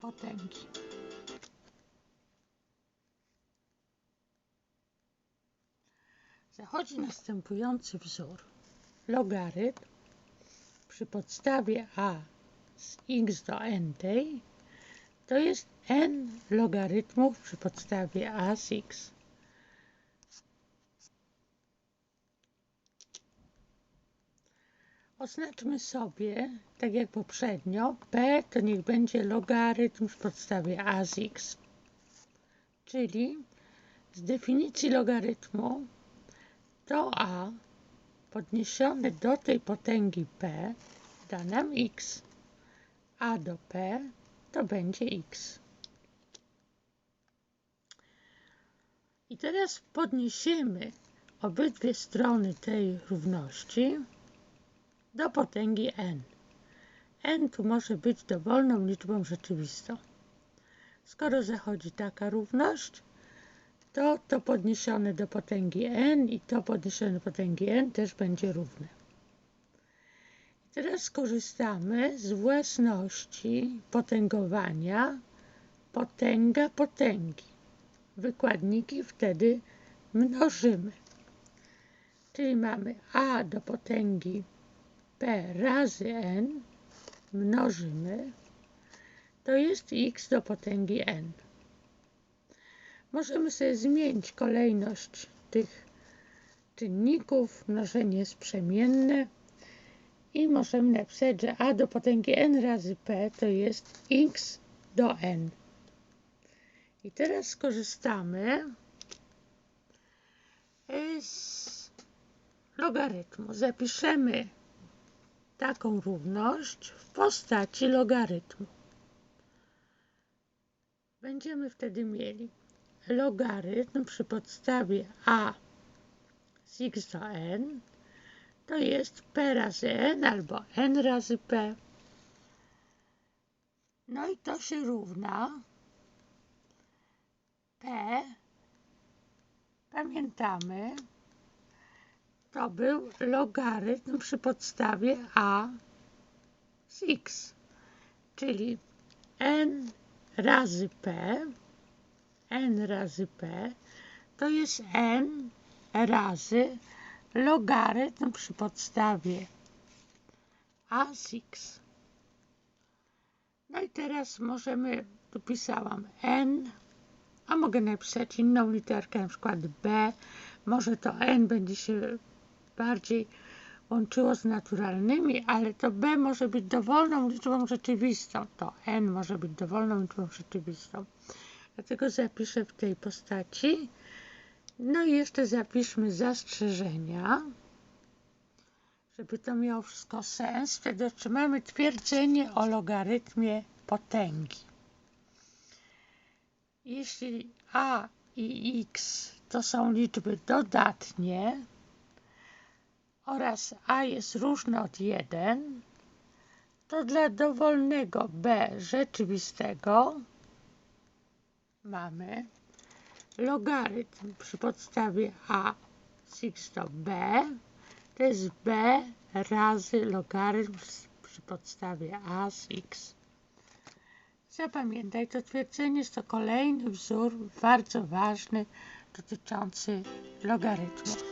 potęgi. Zachodzi następujący wzór. Logarytm przy podstawie a z x do n tej to jest n logarytmów przy podstawie a z x. Oznaczmy sobie, tak jak poprzednio, p to niech będzie logarytm w podstawie a z x. Czyli z definicji logarytmu to a podniesione do tej potęgi p da nam x, a do p to będzie x. I teraz podniesiemy obydwie strony tej równości do potęgi n. n tu może być dowolną liczbą rzeczywistą. Skoro zachodzi taka równość, to to podniesione do potęgi n i to podniesione do potęgi n też będzie równe. Teraz skorzystamy z własności potęgowania potęga potęgi. Wykładniki wtedy mnożymy. Czyli mamy a do potęgi p razy n mnożymy, to jest x do potęgi n. Możemy sobie zmienić kolejność tych czynników. Mnożenie jest przemienne i możemy napisać, że a do potęgi n razy p to jest x do n. I teraz skorzystamy z logarytmu. Zapiszemy taką równość w postaci logarytmu. Będziemy wtedy mieli logarytm przy podstawie a z x do n to jest p razy n albo n razy p. No i to się równa p. Pamiętamy, to był logarytm przy podstawie a z x, czyli n razy p, n razy p, to jest n razy logarytm przy podstawie a z x. No i teraz możemy, tu pisałam n, a mogę napisać inną literkę, na przykład b, może to n będzie się bardziej łączyło z naturalnymi, ale to b może być dowolną liczbą rzeczywistą. To n może być dowolną liczbą rzeczywistą. Dlatego zapiszę w tej postaci. No i jeszcze zapiszmy zastrzeżenia, żeby to miało wszystko sens. Wtedy otrzymamy twierdzenie o logarytmie potęgi. Jeśli a i x to są liczby dodatnie, oraz a jest różne od 1, to dla dowolnego b rzeczywistego mamy logarytm przy podstawie a z x to b, to jest b razy logarytm przy podstawie a z x. Zapamiętaj, to twierdzenie jest to kolejny wzór bardzo ważny dotyczący logarytmu.